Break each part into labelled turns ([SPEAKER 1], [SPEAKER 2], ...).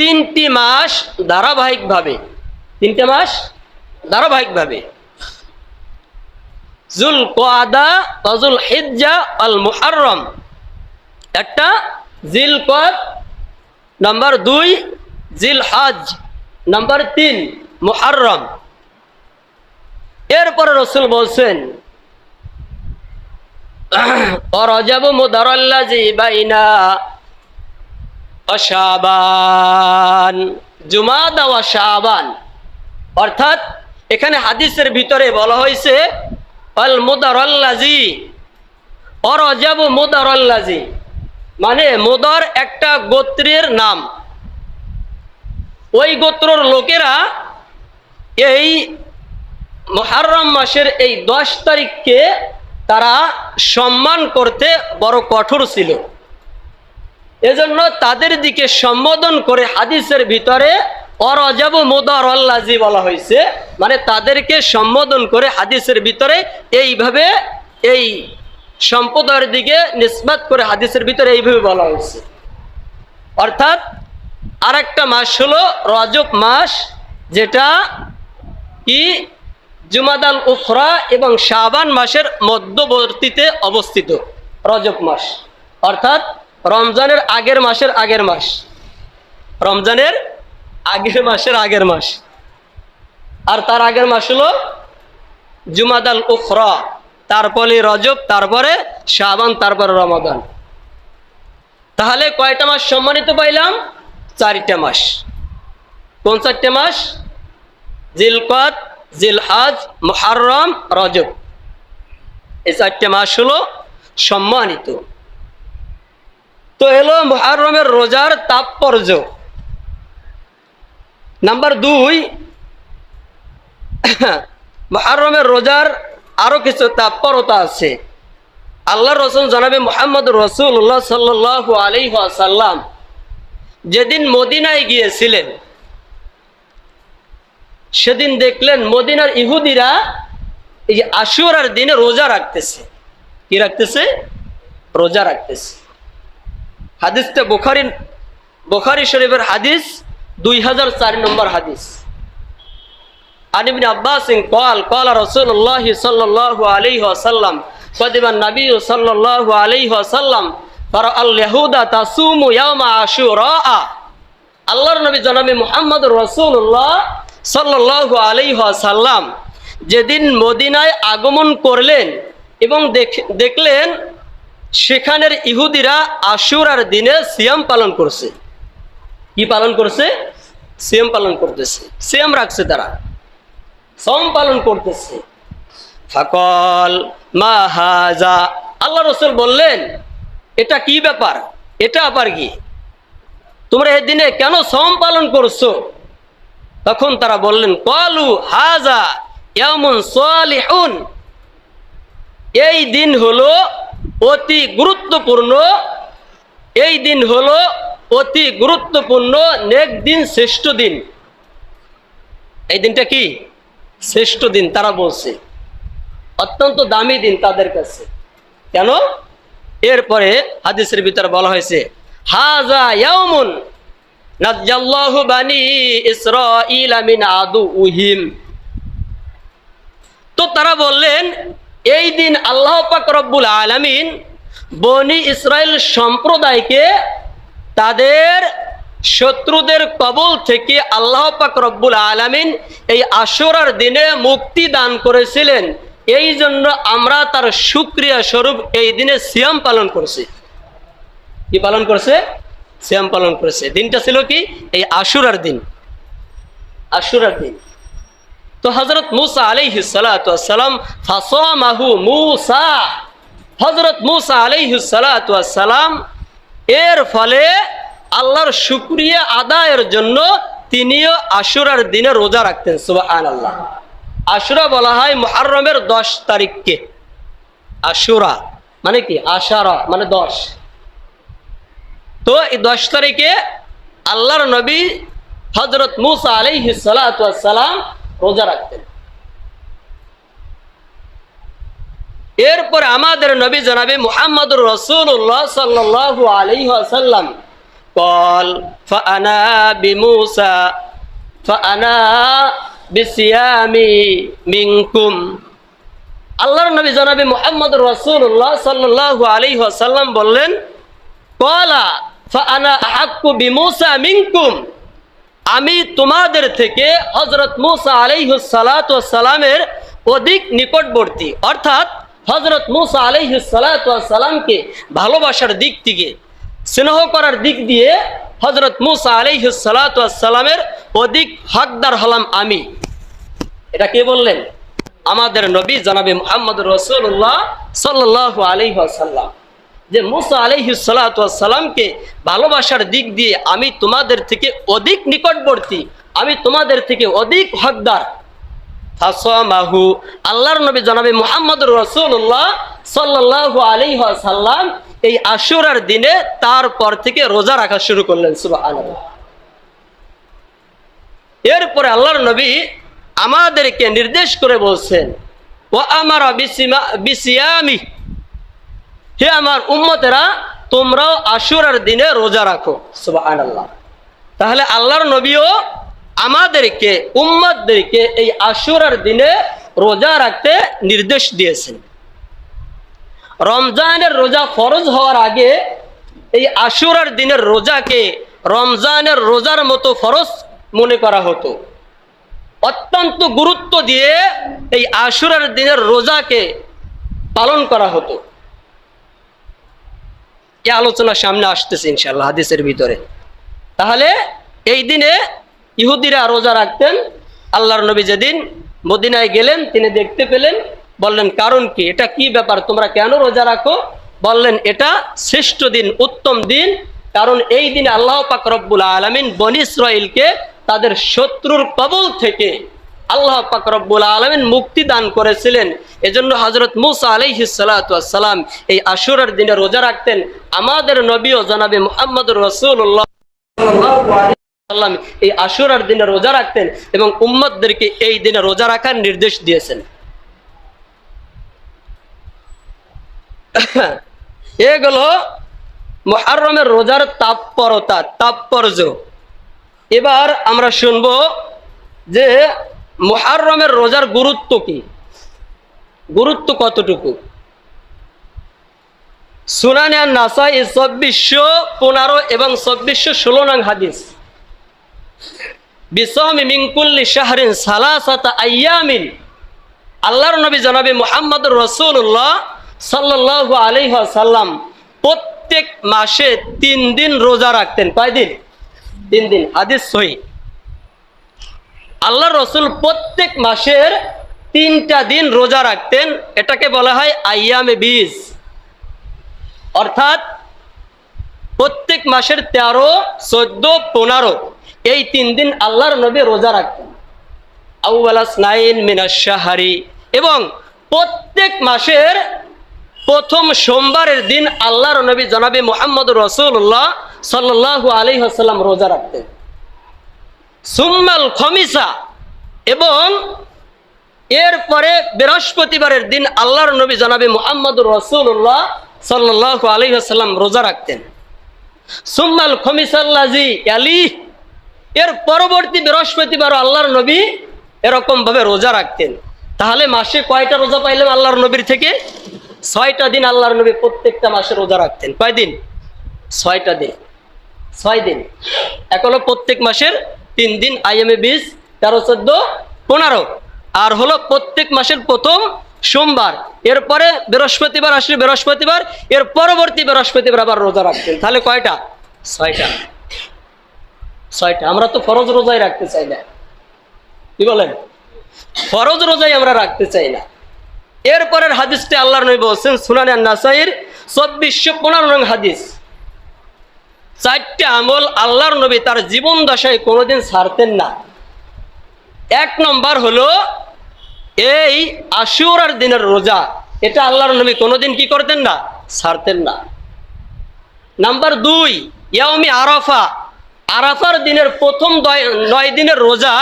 [SPEAKER 1] তিনটি মাস ধারাবাহিকভাবে। তিনটে মাস ধারাবাহিকভাবে। জুল কোয়াদা তজুল হিজ্জা আল মুহাররম। একটা জিল কদ নাম্বার দুই জিল হজ নাম্বার তিন, মুহাররম। এরপরে রসুল বলছেন অরজাবু মুদারাল্লাজি বাইনা অশাবান জুমাদা ওয়া শাবান। অর্থাৎ এখানে হাদিসের ভিতরে বলা হয়েছে অল মুদারাল্লাজি অরজাবু মুদারাল্লাজি মানে মুদর একটা গোত্রের নাম। ওই গোত্রর লোকেরা এই মহারম মাসের এই দশ তারিখকে তারা সম্মান করতে বড় কঠোর ছিল। এজন্য তাদের দিকে সম্বোধন করে হাদিসের ভিতরে অরজাব মোদর আল্লাজি বলা হয়েছে। মানে তাদেরকে সম্বোধন করে হাদিসের ভিতরে এইভাবে এই সম্প্রদায়ের দিকে নিসবাত করে হাদিসের ভিতরে এইভাবে বলা হয়েছে। অর্থাৎ আরেকটা মাস হলো রজব মাস, যেটা কি? জুমাদাল উখরা এবং শাবান মাসের মধ্যবর্তীতে অবস্থিত রজব মাস। অর্থাৎ রমজানের আগের মাসের আগের মাস। রমজানের আগের মাসের আগের মাস। আর তার আগের মাস হলো জুমাদাল উখরা। তারপরে রজব, তারপরে শাবান, তারপরে রমাদান। তাহলে কয়টা মাস সম্মানিত পাইলাম? চারটা মাস। কোন চারটে মাস? জিলকত, জিলহাজ, মুহাররম, রজব। এই চারটে মাস হলো সম্মানিত। তো এলো মুহাররমের রোজার তাৎপর্য। নাম্বার দুই, মুহাররমের রোজার আরও কিছু তাৎপরতা আছে। আল্লাহ রসুল জানাবে মোহাম্মদ রসুল্লাহ সাল্লাহ আলী সাল্লাম যেদিন মদিনায় গিয়েছিলেন, সেদিন দেখলেন মদিনার ইহুদিরা এই আশুরার দিনে রোজা রাখতেছে। কি রাখতেছে? রোজা রাখতেছে। হাদিসটা বোখারি বোখারি শরীফের হাদিস দুই হাজার চার নম্বর হাদিস। আনিবিন আব্বাস কল কল রসুল্লাহ সাল্লাহ আলী সাল্লাম কদিবান নবী সাল্লাহ আলী সাল্লাম আল আশুরা। আল্লাহর নবী জনাবি মুহাম্মদ রসুল্লাহ সাল্লাহ আলাইসাল্লাম যেদিন মদিনায় আগমন করলেন এবং দেখলেন সেখানের ইহুদিরা আশুরার দিনে সিয়াম পালন করছে। কি পালন করছে? সিয়াম পালন করতেছে। সিয়াম রাখছে তারা। সম পালন করতেছে। ফাকল, মা হাজা। আল্লাহ রসুল বললেন, এটা কি ব্যাপার? এটা আবার কি? তোমরা দিনে কেন সম পালন করছ? তখন তারা বললেন, কলু হাজা ইয়ামুন সালিহুন। এই দিন হলো অতি গুরুত্বপূর্ণ। এই দিন হলো অতি গুরুত্বপূর্ণ নেক দিন, শ্রেষ্ঠ দিন। এই দিনটা কি? শ্রেষ্ঠ দিন, তারা বলছে। অত্যন্ত দামি দিন তাদের কাছে। কেন? এরপরে হাদিসের ভিতরে বলা হয়েছে, হাজা বানি আদুহিম তো তারা বললেন এই দিন আল্লাহ পাক আলামিন বনি ইসরায়েল সম্প্রদায়কে তাদের শত্রুদের কবল থেকে আল্লাহ পাক রব্বুল আলামিন এই আশুরার দিনে মুক্তি দান করেছিলেন। এই জন্য আমরা তার সুক্রিয়া স্বরূপ এই দিনে সিয়াম পালন করছি। কি পালন করছে? শ্যাম পালন করেছে। দিনটা ছিল কি? এই আশুরার দিন। আশুরার দিন। তো হজরত মুসা আলাইহিসালাম ফাসমাহু মুসা। হজরত মুসা আলাইহিসালাম এর ফলে আল্লাহর শুক্রিয়া আদায়ের জন্য তিনিও আশুরার দিনে রোজা রাখতেন সুবাহান আল্লাহ আশুরা বলা হয় মহারমের দশ তারিখকে। আশুরা মানে কি? আশারা মানে দশ। তো এই দশ তারিখে আল্লাহর নবী হজরত মুসা আলাইহি সালাম রোজা রাখতেন। এরপর আমাদের নবী জনাবে মুহাম্মদুর রসুল্লাহ সাল্লু আলী আসাল্লাম কল ফানা বিমুসা ফানা বিসিয়ামি মিনকুম। আল্লাহর নবী জনাবে মুহাম্মদ রসুল্লাহ সাল্লু আলী আসাল্লাম বললেন, কলা ফানা আকু বিমুসা মিনকুম? আমি তোমাদের থেকে হজরত মুসা আলাইহুসালামের অধিক নিকটবর্তী। অর্থাৎ হজরত মুসা আলাইহুসালামকে ভালোবাসার দিক থেকে, স্নেহ করার দিক দিয়ে হজরত মুসা আলাইহুসালামের অধিক হকদার হলাম আমি। এটা কে বললেন? আমাদের নবী জনাবি মোহাম্মদ রসুল্লাহ সাল্লাহ আলহাসাল্লাম যে মুসা আলহিসাল্লামকে ভালোবাসার দিক দিয়ে আমি তোমাদের থেকে অধিক নিকটবর্তী, আমি তোমাদের থেকে অধিক হকদার। ফাসমাহু, আল্লাহর নবী জনাবি মোহাম্মদ রসুল্লাহ সাল্লাহ আলহাসাল্লাম এই আশুরার দিনে তারপর থেকে রোজা রাখা শুরু করলেন সুবাহ এরপরে আল্লাহর নবী আমাদেরকে নির্দেশ করে বলছেন ও আমার বিসিয়ামি হে আমার উম্মতেরা, তোমরাও আশুরার দিনে রোজা রাখো। আল্লাহ তাহলে আল্লাহর নবীও আমাদেরকে, উম্মতদেরকে এই আশুরার দিনে রোজা রাখতে নির্দেশ দিয়েছেন। রমজানের রোজা ফরজ হওয়ার আগে এই আশুরার দিনের রোজাকে রমজানের রোজার মতো ফরজ মনে করা হতো। অত্যন্ত গুরুত্ব দিয়ে এই আশুরার দিনের রোজাকে পালন করা হতো। এই আলোচনা সামনে আসতেছে ইনশাল্লাহ হাদিসের ভিতরে। তাহলে এই দিনে ইহুদিরা রোজা রাখতেন, আল্লাহর নবী যেদিন মদিনায় গেলেন, তিনি দেখতে পেলেন, বললেন, কারণ কি? এটা কি ব্যাপার? তোমরা কেন রোজা রাখো? বললেন, এটা শ্রেষ্ঠ দিন, উত্তম দিন, কারণ এই দিনে আল্লাহ পাক রব্বুল আলমিন বনি ইসরাইলকে তাদের শত্রুর কবল থেকে আল্লাহ পাক রব্বুল আলমিন মুক্তি দান করেছিলেন। এজন্য হজরত মুসা আলাইহি সালাম এই আশুরার দিনে রোজা রাখতেন। আমাদের নবীও জনাবে মোহাম্মদ রসুল্লাহ এই আশুরার দিনে রোজা রাখতেন এবং উম্মদদেরকে এই দিনে রোজা রাখার নির্দেশ দিয়েছেন। এগুলো মহারমের রোজার তাৎপরতা, তাৎপর্য। এবার আমরা শুনব যে মহারমের রোজার গুরুত্ব কি? গুরুত্ব কতটুকু? সুনানিয়া নাসাই চব্বিশশো পনেরো এবং চব্বিশশো ষোলো নং হাদিস। বিসমি মিঙ্কুল্লি শাহরিন সালাসাতা আয়ামিন আল্লাহর নবী জনাবি মোহাম্মদ রসুল্লাহ সাল্লাহ আলিহ সাল্লাম প্রত্যেক মাসে তিন দিন রোজা রাখতেন। কয় দিন তিন দিন। হাদিস সহি। আল্লাহ রসুল প্রত্যেক মাসের তিনটা দিন রোজা রাখতেন, এটাকে বলা হয় আয়ামে বীজ। অর্থাৎ প্রত্যেক মাসের তেরো, চোদ্দ, পনেরো, এই তিন দিন আল্লাহর নবী রোজা রাখতেন। আউআলাসনাইন মিনাশাহারি এবং প্রত্যেক মাসের প্রথম সোমবারের দিন আল্লাহর নবী জনাবি মোহাম্মদ রসুল্লাহ সাল্লাহ আলী হাসাল্লাম রোজা রাখতেন। সুম্মাল খমিসা এবং এরপরে বৃহস্পতিবারের দিন আল্লাহর নবী জনাবি মোহাম্মদ রসুল্লাহ সাল্লাহ আলী হাসাল্লাম রোজা রাখতেন। সুম্মাল খমিসাল্লাজি আলি এর পরবর্তী বৃহস্পতিবার আল্লাহর নবী এরকম ভাবে রোজা রাখতেন। তাহলে মাসে কয়টা রোজা পাইলাম আল্লাহর নবীর থেকে? ছয়টা দিন আল্লাহর নবী প্রত্যেকটা মাসে রোজা রাখতেন। কয় দিন ছয়টা দিন। ছয় দিন। হলো প্রত্যেক মাসের তিন দিন আইএমএ বিশ তেরো, চোদ্দ, পনেরো। আর হলো প্রত্যেক মাসের প্রথম সোমবার। এরপরে বৃহস্পতিবার আসলে বৃহস্পতিবার, এর পরবর্তী বৃহস্পতিবার আবার রোজা রাখতেন তাহলে কয়টা? ছয়টা। ছয়টা। আমরা তো ফরজ রোজাই রাখতে চাই না। কি বলেন? ফরজ রোজাই আমরা রাখতে চাই না। এরপরের হাদিসটি আল্লাহর নবী বলছেন, সুনানি নাসাইর চব্বিশশো পনেরো নং হাদিস। চারটে আমল আল্লাহর নবী তার জীবন দশায় কোনোদিন ছাড়তেন না। এক নম্বর হলো, এই আশুরার দিনের রোজা, এটা আল্লাহর নবী কোনোদিন কি করতেন না? ছাড়তেন না। নাম্বার দুই ইয়ামি আরাফা। আরাফার দিনের প্রথম নয় দিনের রোজা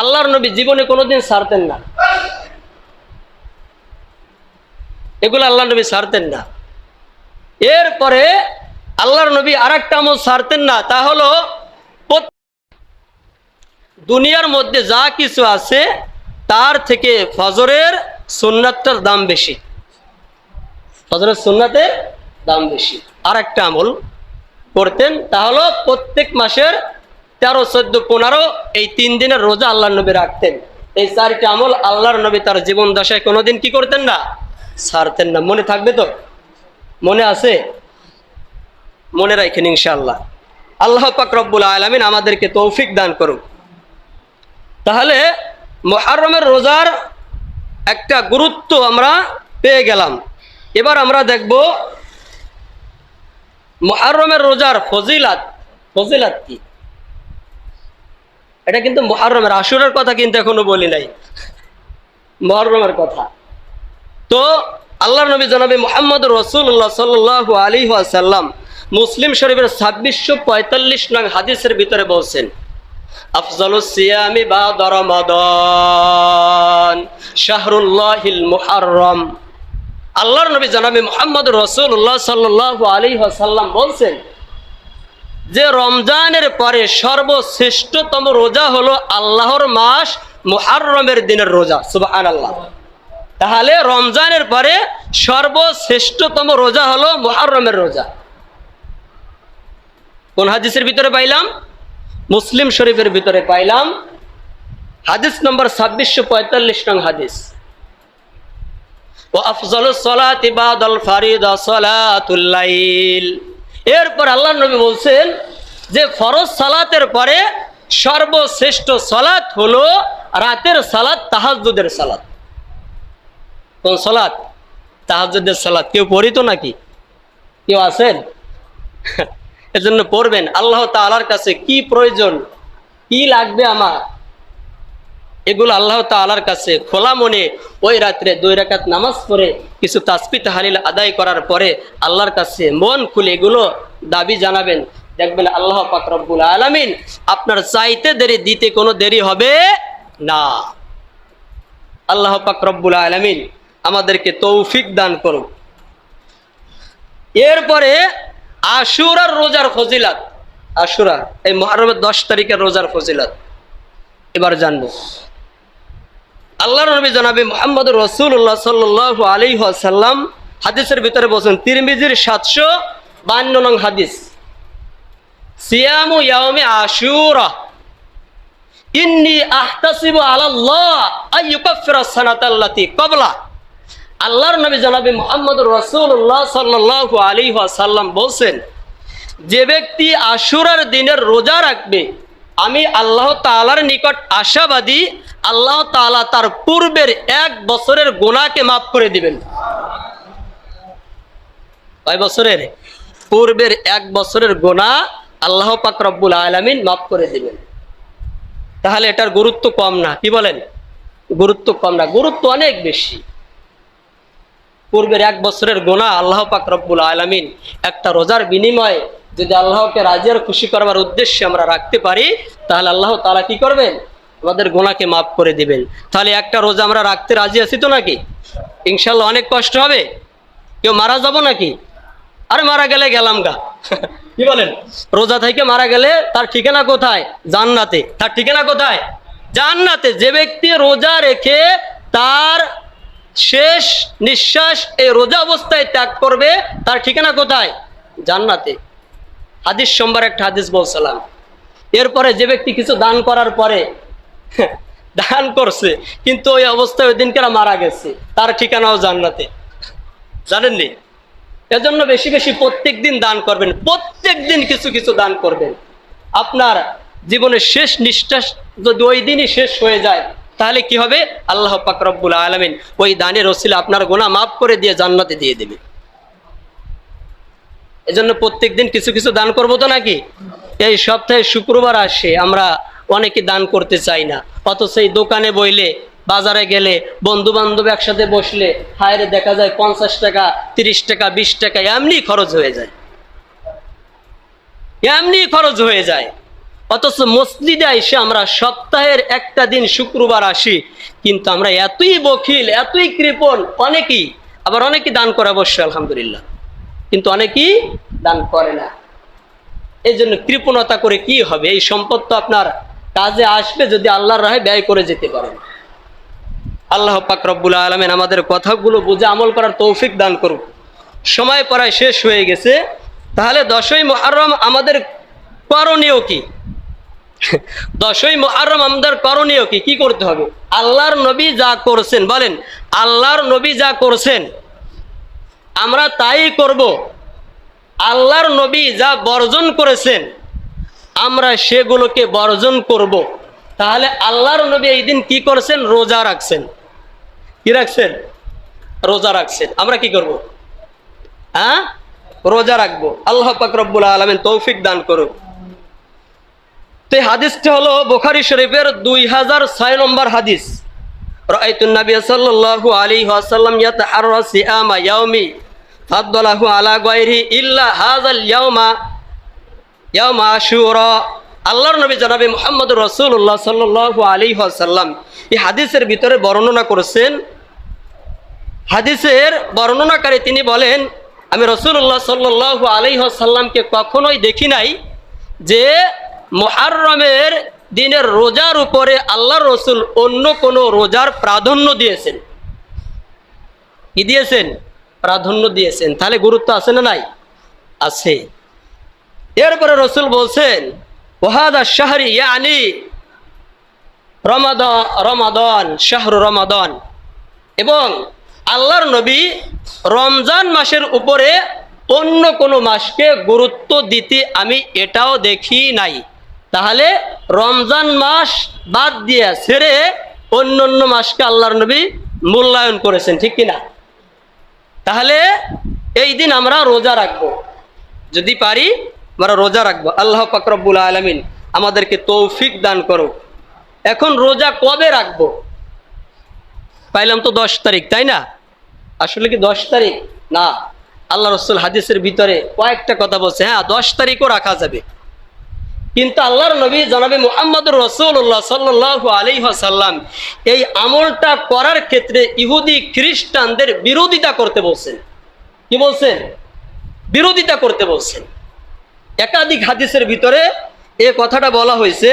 [SPEAKER 1] আল্লাহর নবী জীবনে কোনোদিন ছাড়তেন না। এগুলো আল্লাহ নবী ছাড়তেন না। এরপরে আল্লাহর নবী আর একটা আমল ছাড়তেন না, তা হলো দুনিয়ার মধ্যে যা কিছু আছে, তার থেকে ফজরের সুন্নাতটার দাম বেশি। ফজরের সুন্নাতের দাম বেশি। আর একটা আমল করতেন, তা হলো প্রত্যেক মাসের তেরো, চোদ্দ, পনেরো, এই তিন দিনের রোজা আল্লাহর নবী রাখতেন। এই চারটি আমল আল্লাহর নবী তার জীবন দশায় কোনোদিন কি করতেন না? ছাড়তেন না। মনে থাকবে তো? মনে আছে? মনে রাখেন ইনশাআল্লাহ। আল্লাহ পাক রব্বুল আলমিন আমাদেরকে তৌফিক দান করুক। তাহলে মহারমের রোজার একটা গুরুত্ব আমরা পেয়ে গেলাম। এবার আমরা দেখব মহারমের রোজার ফজিলাত। ফজিলাত কি? এটা কিন্তু মহারমের আসুরের কথা কিন্তু এখনও বলি নাই। মহরমের কথা। তো আল্লাহ নবী জনাবি মোহাম্মদ রসুল্লাহ সাল্লাহ আলী সাল্লাম মুসলিম শরীফের ছাব্বিশশো পঁয়তাল্লিশ নং হাদিসের ভিতরে বলছেন সিয়ামি আল্লাহর নবী সাল্লাহ বলছেন, যে রমজানের পরে সর্বশ্রেষ্ঠতম রোজা হলো আল্লাহর মাস মুহাররমের দিনের রোজা। সুবহান আল্লাহ তাহলে রমজানের পরে সর্বশ্রেষ্ঠতম রোজা হলো মুহাররমের রোজা। কোন হাদিসের ভিতরে পাইলাম? মুসলিম শরীফের ভিতরে পাইলাম। হাদিস নম্বর ছাব্বিশশো পঁয়তাল্লিশ নং হাদিস। ও আফজল সলাত ইবাদল ফারিদা সলাতুল লাইল। এরপর আল্লাহ নবী বলছেন যে ফরজ সালাতের পরে সর্বশ্রেষ্ঠ সালাত হলো রাতের সালাত, তাহাজ্জুদের সালাত। কোন সালাত? তাহাজ্জুদের সালাত। কেউ পড়িত নাকি? কেউ আছেন? এজন্য পড়বেন, আল্লাহ তাআলার কাছে কি প্রয়োজন, কি লাগবে আমার? এগুলো আল্লাহ তাআলার কাছে খোলা মনে ওই রাত্রে দুই রাকাত নামাজ পড়ে কিছু তাসবি তাহালিল আদায় করার পরে আল্লাহর কাছে মন খুলে এগুলো দাবি জানাবেন। দেখবেন আল্লাহ পাক রব্বুল আলামিন আপনার চাইতে দেরি দিতে কোনো দেরি হবে না। আল্লাহ পাক রব্বুল আলামিন আমাদেরকে তৌফিক দান করুন। এরপরে আশুরার রোজার ফজিলাত। আশুরা, এই মহরমের দশ তারিখের রোজার ফজিলাত। এবার জানব। আল্লাহর নবী জনাবি মোহাম্মদ রসুল্লাহ সাল্লাহ আলী সাল্লাম হাদিসের ভিতরে বলছেন, তিরমিজির সাতশো বান্ন নং হাদিস। সিয়ামু আশুরা। ইন্নি আহতাসিবু আলাল্লাহ কবলা আল্লাহর নবী জনাবি মোহাম্মদ রসুল্লাহ সাল্লাহ আলী সাল্লাম বলছেন, যে ব্যক্তি আশুরার দিনের রোজা রাখবে, আমি আল্লাহ তাআলার নিকট আশাবাদী, আল্লাহ তাআলা তার পূর্বের এক বছরের গোনাকে মাফ করে দিবেন। কয় বছরের? পূর্বের এক বছরের গোনা আল্লাহ পাক রব্বুল আলামিন মাফ করে দিবেন। তাহলে এটার গুরুত্ব কম না, কি বলেন? গুরুত্ব কম না, গুরুত্ব অনেক বেশি। পূর্বের এক বছরের গোনা আল্লাহ পাক রব্বুল আলামিন। একটা রোজার বিনিময়ে যদি আল্লাহকে রাজি আর খুশি করবার উদ্দেশ্যে আমরা রাখতে পারি, তাহলে আল্লাহ তালা কি করবেন? আমাদের গোনাকে মাফ করে দিবেন। তাহলে একটা রোজা আমরা রাখতে রাজি আছি তো নাকি? ইনশাল্লাহ অনেক কষ্ট হবে। কেউ মারা যাব নাকি? আর মারা গেলে গেলাম গা। কি বলেন? রোজা থেকে মারা গেলে তার ঠিকানা কোথায়? জান্নাতে। তার ঠিকানা কোথায়? জান্নাতে। যে ব্যক্তি রোজা রেখে তার শেষ নিঃশ্বাস এই রোজা অবস্থায় ত্যাগ করবে, তার ঠিকানা কোথায়? জান্নাতে। হাদিস সোমবার একটা হাদিস বলছিলাম। এরপরে যে ব্যক্তি কিছু দান করার পরে দান করছে, কিন্তু ওই অবস্থায় ওই দিনকার মারা গেছে, তার ঠিকানাও জান্নাতে। জানেননি? এজন্য বেশি বেশি প্রত্যেক দিন দান করবেন, প্রত্যেক দিন কিছু কিছু দান করবেন। আপনার জীবনের শেষ নিঃশ্বাস যদি ওই দিনই শেষ হয়ে যায় তাহলে কি হবে? আল্লাহ পাক রব্বুল আলমিন ওই দানের ওসিলা আপনার গোনা মাফ করে দিয়ে জান্নাতে দিয়ে দেবে। এজন্য প্রত্যেক দিন কিছু কিছু দান করব তো নাকি? এই সপ্তাহে শুক্রবার আসে, আমরা অনেকে দান করতে চাই না। অথচ এই দোকানে বইলে, বাজারে গেলে বন্ধু বান্ধব একসাথে বসলে, হায়রে দেখা যায় পঞ্চাশ টাকা, তিরিশ টাকা, বিশ টাকা, এমনি খরচ হয়ে যায়। এমনি খরচ হয়ে যায়। অথচ মসজিদে এসে আমরা সপ্তাহের একটা দিন শুক্রবার আসি, কিন্তু আমরা এতই বখিল, এতই কৃপণ, অনেকেই আবার অনেকেই দান করে অবশ্যই, আলহামদুলিল্লাহ। কিন্তু অনেকেই দান করে না। এই জন্য কৃপণতা করে কি হবে? এই সম্পদ তো আপনার কাজে আসবে যদি আল্লাহর রাহে ব্যয় করে যেতে পারেন। আল্লাহ পাক রব্বুল আলমেন আমাদের কথাগুলো বুঝে আমল করার তৌফিক দান করুক। সময় প্রায় শেষ হয়ে গেছে। তাহলে দশই মহারম আমাদের করণীয় কি? দশই মহারম আমাদের করণীয় কি? কি করতে হবে? আল্লাহর নবী যা করছেন, বলেন, আল্লাহর নবী যা করছেন, আমরা তাই করব। আল্লাহর নবী যা বর্জন করেছেন, আমরা সেগুলোকে বর্জন করব। তাহলে আল্লাহর নবী এই দিন কি করছেন? রোজা রাখছেন। কি রাখছেন? রোজা রাখছেন। আমরা কি করব? হ্যাঁ? রোজা রাখব। আল্লাহ পাক রব্বুল আলমেন তৌফিক দান করুক। তো হাদিসটি হলো বোখারি শরীফের দুই হাজার ছয় নম্বর হাদিস। রাআইতুন নবী সাল্লাল্লাহু আলাইহি ওয়াসাল্লাম ইয়াতাহাররা সিয়ামা ইয়াউমি ফাদ্দালাহু আলা গায়রি ইল্লা হাযাল ইয়াউমা ইয়াউমা আশুরা। আল্লাহর নবী জনাবি মুহাম্মদ রাসূলুল্লাহ সাল্লাল্লাহু আলাইহি ওয়াসাল্লাম এই হাদিসের ভিতরে বর্ণনা করেছেন। হাদিসের বর্ণনাকারী তিনি বলেন, আমি রসুল্লাহ সাল্লাল্লাহু আলাইহি ওয়াসাল্লামকে কখনোই দেখি নাই যে মুহাররমের দিনের রোজার উপরে আল্লাহ রসুল অন্য কোনো রোজার প্রাধান্য দিয়েছেন। কি দিয়েছেন? প্রাধান্য দিয়েছেন। তাহলে গুরুত্ব আছে না নাই? আছে। এরপরে রসুল বলছেন, ওহাদা শাহরি ইয়ানি রমাদন রমাদন, শাহরু রমাদন। এবং আল্লাহর নবী রমজান মাসের উপরে অন্য কোনো মাসকে গুরুত্ব দিতে আমি এটাও দেখি নাই। তাহলে রমজান মাস বাদ দিয়ে ছেড়ে অন্য অন্য মাসকে আল্লাহর নবী মূল্যায়ন করেছেন, ঠিক কিনা? তাহলে এই দিন আমরা রোজা রাখব। যদি পারি, আমরা রোজা রাখব। আল্লাহ পাকরবুল আলমিন আমাদেরকে তৌফিক দান করো এখন রোজা কবে রাখব? পাইলাম তো দশ তারিখ, তাই না? আসলে কি দশ তারিখ? না। আল্লাহ রসুল হাদিসের ভিতরে কয়েকটা কথা বলছে হ্যাঁ দশ তারিখও রাখা যাবে। কিন্তু আল্লাহর নবী জনাবি মুহাম্মদুর রসুল্লাহ সাল্লাহ আলী সাল্লাম এই আমলটা করার ক্ষেত্রে ইহুদি খ্রিস্টানদের বিরোধিতা করতে বলছেন। কি বলছেন? বিরোধিতা করতে বলছেন। একাধিক হাদিসের ভিতরে এ কথাটা বলা হয়েছে।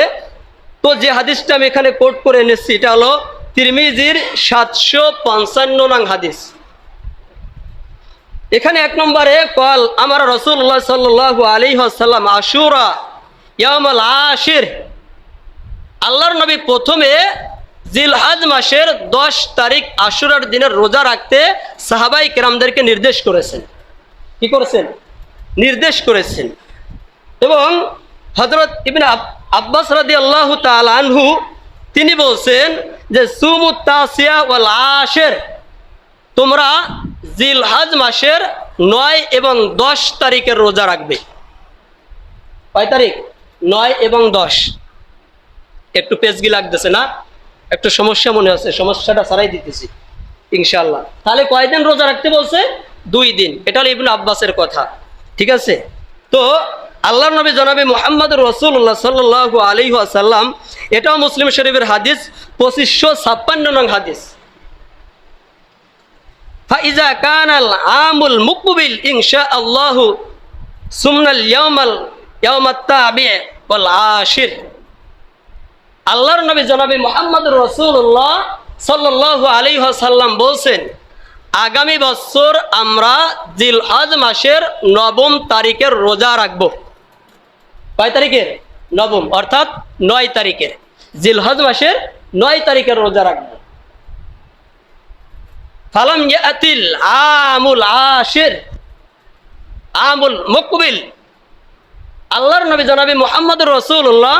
[SPEAKER 1] তো যে হাদিসটা আমি এখানে কোট করে এনেছি, এটা হলো তিরমিজির সাতশো পঞ্চান্ন নং হাদিস। এখানে এক নম্বরে, কল আমার রসুল্লাহ সাল্লাহ আলী আশুরা আশির আল্লাহর নবী প্রথমে জিলহাজ মাসের দশ তারিখ আশুরার দিনের রোজা রাখতে সাহাবাই কেরামদেরকে নির্দেশ করেছেন। কি করেছেন? নির্দেশ করেছেন। এবং হজরত ইবিন আব্বাস রাদি আল্লাহ আনহু, তিনি বলছেন যে সুমুত্তাসিয়া ওয়াল আশের তোমরা জিলহাজ মাসের নয় এবং দশ তারিখের রোজা রাখবে। কয় তারিখ? নয় এবং দশ। একটু পেজগি লাগতেছে না? একটু সমস্যা মনে হচ্ছে সমস্যাটা সারাই দিতেছি ইনশাল্লাহ তাহলে কয়দিন রোজা রাখতে বলছে? দুই দিন। এটা হলো আব্বাসের কথা, ঠিক আছে? তো আল্লাহ নবী জনাবি মোহাম্মদ রসুল্লাহ সাল্লাহ আলী আসাল্লাম এটাও মুসলিম শরীফের হাদিস, পঁচিশশো ছাপ্পান্ন নং হাদিস। ফাইজা কানাল আমুল মুকবিল ইনশা আল্লাহ সুমনাল ইয়ামাল আশির। আল্লাহর নবী জনাবি মোহাম্মদ রসুল্লাহ সাল্লাহ আলী সাল্লাম বলছেন, আগামী বছর আমরা জিলহজ মাসের নবম তারিখের রোজা রাখব। কয় তারিখের? নবম, অর্থাৎ নয় তারিখের। জিলহজ মাসের নয় তারিখের রোজা রাখব। ফালাম আমুল আশির। আমুল মুকবিল। আল্লাহর নবী জনাবি মোহাম্মদ রসুল্লাহ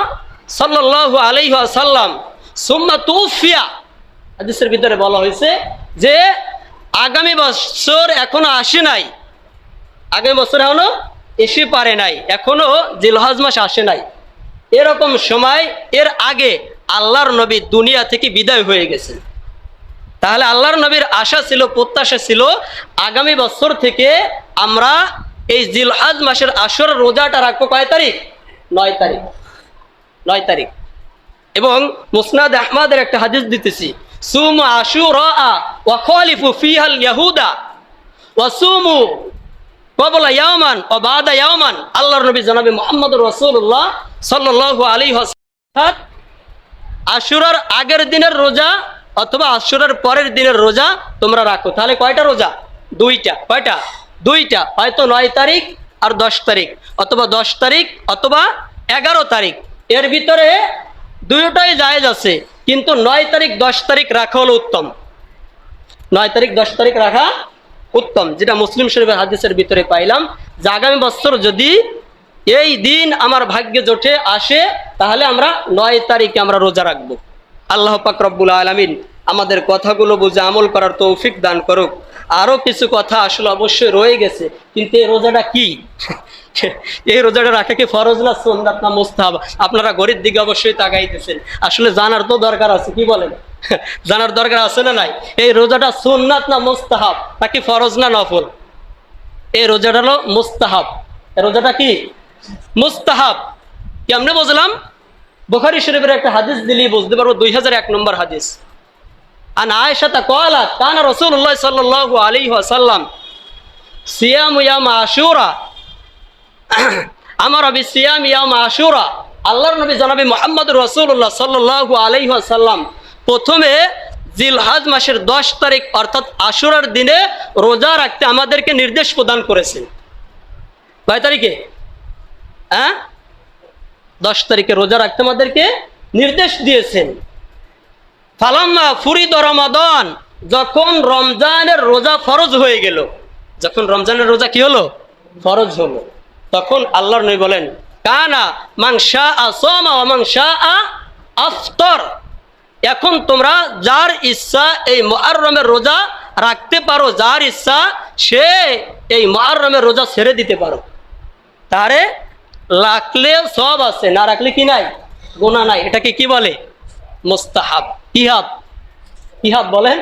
[SPEAKER 1] সাল্লাহ আলাইহ সাল্লাম সুম্মা তুফিয়া হাদিসের ভিতরে বলা হয়েছে যে, আগামী বছর এখনও আসে নাই। আগামী বছর এখনও এসে পারে নাই। এখনও জিলহাজ মাস আসে নাই। এরকম সময়, এর আগে আল্লাহর নবী দুনিয়া থেকে বিদায় হয়ে গেছেন। তাহলে আল্লাহর নবীর আশা ছিল, প্রত্যাশা ছিল, আগামী বছর থেকে আমরা এই জিলহাজ মাসের আসর রোজাটা রাখব কয় তারিখ? নয় তারিখ। নয় তারিখ। এবং মুসনাদ আহমাদের একটা হাদিস দিতেছি। সুম আশু রা ওয়াখলিফু ফিহাল ইয়াহুদা ওয়াসুমু কবলা ইয়ামান ও বাদা ইয়ামান। আল্লাহর নবী জনাবি মোহাম্মদ রসুল্লাহ সাল্লাল্লাহু আলাইহি অর্থাৎ আশুরার আগের দিনের রোজা অথবা আশুরার পরের দিনের রোজা তোমরা রাখো। তাহলে কয়টা রোজা? দুইটা। কয়টা? দুইটা, হয়তো নয় তারিখ আর দশ তারিখ, অথবা দশ তারিখ অথবা এগারো তারিখ। এর ভিতরে দুইটাই জায়েজ আছে, কিন্তু নয় তারিখ, দশ তারিখ রাখা হলো উত্তম। নয় তারিখ, দশ তারিখ রাখা উত্তম, যেটা মুসলিম শরীফের হাদিসের ভিতরে পাইলাম। যে আগামী বছর যদি এই দিন আমার ভাগ্যে জোটে আসে, তাহলে আমরা নয় তারিখে আমরা রোজা রাখব। আল্লাহ পাক রব্বুল আলমিন আমাদের কথাগুলো বুঝে আমল করার তৌফিক দান করুক। আরও কিছু কথা আসলে অবশ্যই রয়ে গেছে, কিন্তু এই রোজাটা কি? এই রোজাটা রাখা কি ফরজ না সোননাথ না মুস্তাহাব? আপনারা ঘড়ির দিকে অবশ্যই তাকাইতেছেন। আসলে জানার তো দরকার আছে, কি বলেন? জানার দরকার আছে না নাই? এই রোজাটা সুন্নাত না মুস্তাহাব, নাকি ফরজ না নফল? এই রোজাটা হলো মুস্তাহাব। রোজাটা কি? মুস্তাহাব। কেমনে বুঝলাম? বুখারি শরীফের একটা হাদিস দিলেই বুঝতে পারব, দুই হাজার এক নম্বর হাদিস। আন আয়েশাতা কয়ালাত কানা রাসূলুল্লাহ সাল্লাল্লাহু আলাইহি ওয়াসাল্লাম, সিয়াম ইয়াম আশুরা। আমার আবি সিয়াম ইয়াম আশুরা, আল্লাহর নবী জনাবি মোহাম্মদ রসুল্লাহ সাল্লাল্লাহু আলাইহি ওয়াসাল্লাম। প্রথমে জিলহাজ মাসের দশ তারিখ, অর্থাৎ আশুরার দিনে রোজা রাখতে আমাদেরকে নির্দেশ প্রদান করেছেন। কয় তারিখে? হ্যাঁ দশ তারিখে রোজা রাখতে আমাদেরকে নির্দেশ দিয়েছেন। ফালাম্মা ফুরিদ রমাদান, যখন রমজানের রোজা ফরজ হয়ে গেল। যখন রমজানের রোজা কি হলো? ফরজ হলো। তখন আল্লাহর নবী বলেন, কানা মাংসা আ সোমা ও মাংসা আ আফতর। এখন তোমরা যার ইচ্ছা এই মহারমের রোজা রাখতে পারো, যার ইচ্ছা সে এই মহারমের রোজা ছেড়ে দিতে পারো। তারে রাখলে সব আছে, না রাখলে কি নাই? গোনা নাই। এটাকে কি বলে? মুস্তাহাব। ইহাব ইহাব বলেন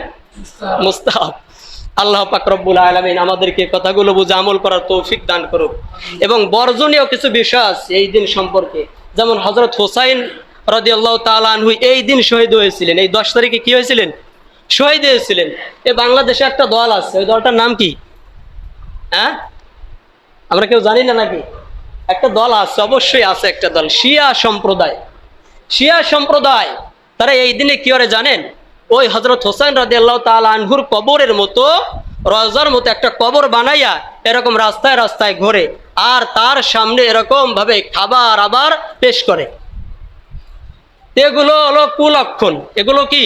[SPEAKER 1] মুস্তাহাব। আল্লাহ পাকরব্বুল আলমিন আমাদেরকে কথাগুলো বুঝে আমল করার তৌফিক দান করুক। এবং বর্জনীয় কিছু বিষয় আছে এই দিন সম্পর্কে। যেমন হজরত হোসাইন রদি আল্লাহ তালু এই দিন শহীদ হয়েছিলেন। এই দশ তারিখে কি হয়েছিলেন? শহীদ হয়েছিলেন। এই বাংলাদেশে একটা দল আছে। ওই দলটার নাম কি? হ্যাঁ? আমরা কেউ জানি না নাকি? একটা দল আছে অবশ্যই আছে একটা দল। শিয়া সম্প্রদায়। শিয়া সম্প্রদায়। তারা এই দিনে কি করে জানেন? ওই হজরত হোসেন রাজি আল্লাহ তাল আনহুর কবরের মতো রজার মতো একটা কবর বানাইয়া এরকম রাস্তায় রাস্তায় ঘোরে আর তার সামনে এরকম ভাবে খাবার আবার পেশ করে। এগুলো হলো কুলক্ষণ। এগুলো কি?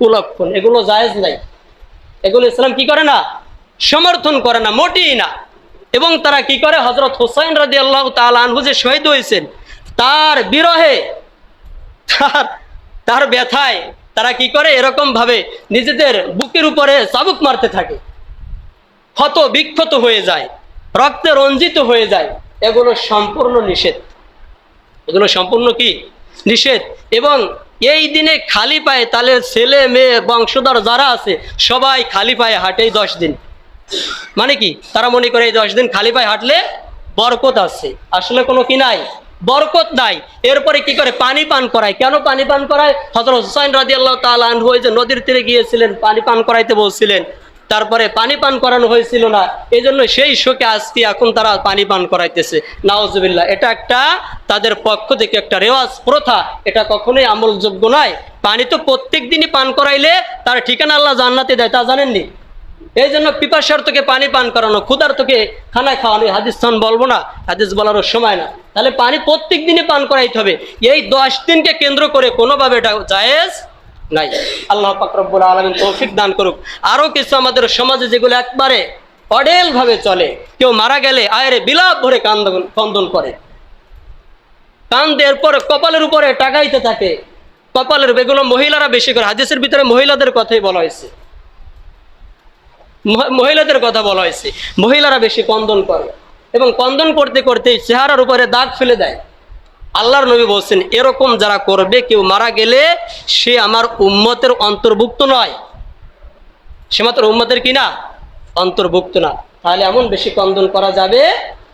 [SPEAKER 1] কুলক্ষণ। এগুলো জায়েজ নাই। এগুলো ইসলাম কি করে না? সমর্থন করে না, মোটেই না। এবং তারা কি করে? হজরত হোসাইন রাজি আল্লাহ আনহু যে শহীদ হয়েছেন, তার বিরহে তার তার ব্যথায় তারা কি করে? এরকম ভাবে নিজেদের বুকের উপরে চাবুক মারতে থাকে। ক্ষত বিক্ষত হয়ে যায়, রক্তে রঞ্জিত হয়ে যায়। এগুলো সম্পূর্ণ নিষেধ। এগুলো সম্পূর্ণ কি? নিষেধ। এবং এই দিনে খালি পায়ে তাহলে ছেলে, মেয়ে, বংশধর যারা আছে, সবাই খালি পায়ে হাঁটে দশ দিন। মানে কি? তারা মনে করে এই দশ দিন খালি পায়ে হাঁটলে বরকত আছে। আসলে কোনো কি নাই? বরকত নাই। এরপরে কি করে? পানি পান করায়। কেন পানি পান করায়? হজরত হুসাইন রাজি আল্লাহ হয়ে যে নদীর তীরে গিয়েছিলেন, পানি পান করাইতে বলছিলেন। তারপরে পানি পান করানো হয়েছিল না। এই জন্য সেই শোকে আজকে এখন তারা পানি পান করাইতেছে। নাওজবিল্লা এটা একটা তাদের পক্ষ থেকে একটা রেওয়াজ প্রথা। এটা কখনোই আমলযোগ্য নয়। পানি তো প্রত্যেক দিনই পান করাইলে তার ঠিকানা আল্লাহ জান্নাতে দেয়, তা জানেননি? এই জন্য পিপাসার তোকে পানি পান করানো ক্ষুদার তোকে খানা খাওয়ানো হাদিস বলব না। হাদিস বলারও সময় না। তাহলে পানি প্রত্যেক দিনে পান করাইতে হবে। এই দশ দিনকে কেন্দ্র করে কোনোভাবে এটা জায়েজ নাই। আল্লাহ পাকরব্বুল আলমিন তৌফিক দান করুক। আরও কিছু আমাদের সমাজে যেগুলো একবারে অডেল ভাবে চলে, কেউ মারা গেলে আয়রে বিলাপ ভরে কান্দন, কন্দন করে। কান্দে এরপর কপালের উপরে টাকাইতে থাকে। কপালের এগুলো মহিলারা বেশি করে, হাদিসের ভিতরে মহিলাদের কথাই বলা হয়েছে। মহিলাদের কথা বলা হয়েছে। মহিলারা বেশি কন্দন করে। এবং কন্দন করতে করতে চেহারার উপরে দাগ ফেলে দেয়। আল্লাহর নবী বলছেন, এরকম যারা করবে, কেউ মারা গেলে সে আমার উম্মতের অন্তর্ভুক্ত নয়। সে মাত্র উম্মতের কি না? অন্তর্ভুক্ত না। তাহলে এমন বেশি কন্দন করা যাবে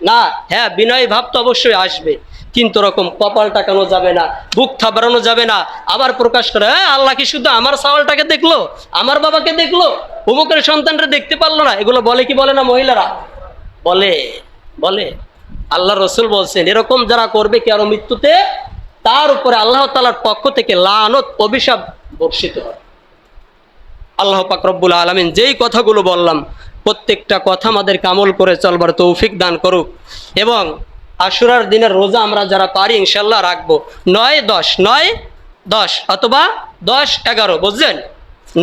[SPEAKER 1] না। হ্যাঁ বিনয় ভাব তো অবশ্যই আসবে। কিন্তু রকম কপাল টাকানো যাবে না, বুক থাবড়ানো যাবে না। আবার প্রকাশ করে হ্যাঁ আল্লাহ কি শুধু আমার সাওয়ালটাকে দেখল? আমার বাবাকে দেখল? অমুকের সন্তানরা দেখতে পারল না। এগুলো বলে কি বলে না মহিলারা? বলে। বলে? আল্লাহ রসুল বলছেন, এরকম যারা করবে কি আরও মৃত্যুতে? তার উপরে আল্লাহ তালার পক্ষ থেকে লানত, অভিশাপ বর্ষিত হয়। আল্লাহ পাক রব্বুল আলমিন যেই কথাগুলো বললাম, প্রত্যেকটা কথা আমাদের কামল করে চলবার তৌফিক দান করুক এবং আশুরার দিনের রোজা আমরা যারা পারি ইনশাল্লাহ রাখব। নয় দশ নয় দশ অথবা দশ এগারো, বুঝলেন?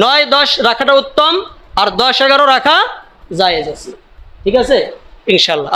[SPEAKER 1] নয় দশ রাখাটা উত্তম আর দশ এগারো রাখা যায় ঠিক আছে? ইনশাল্লাহ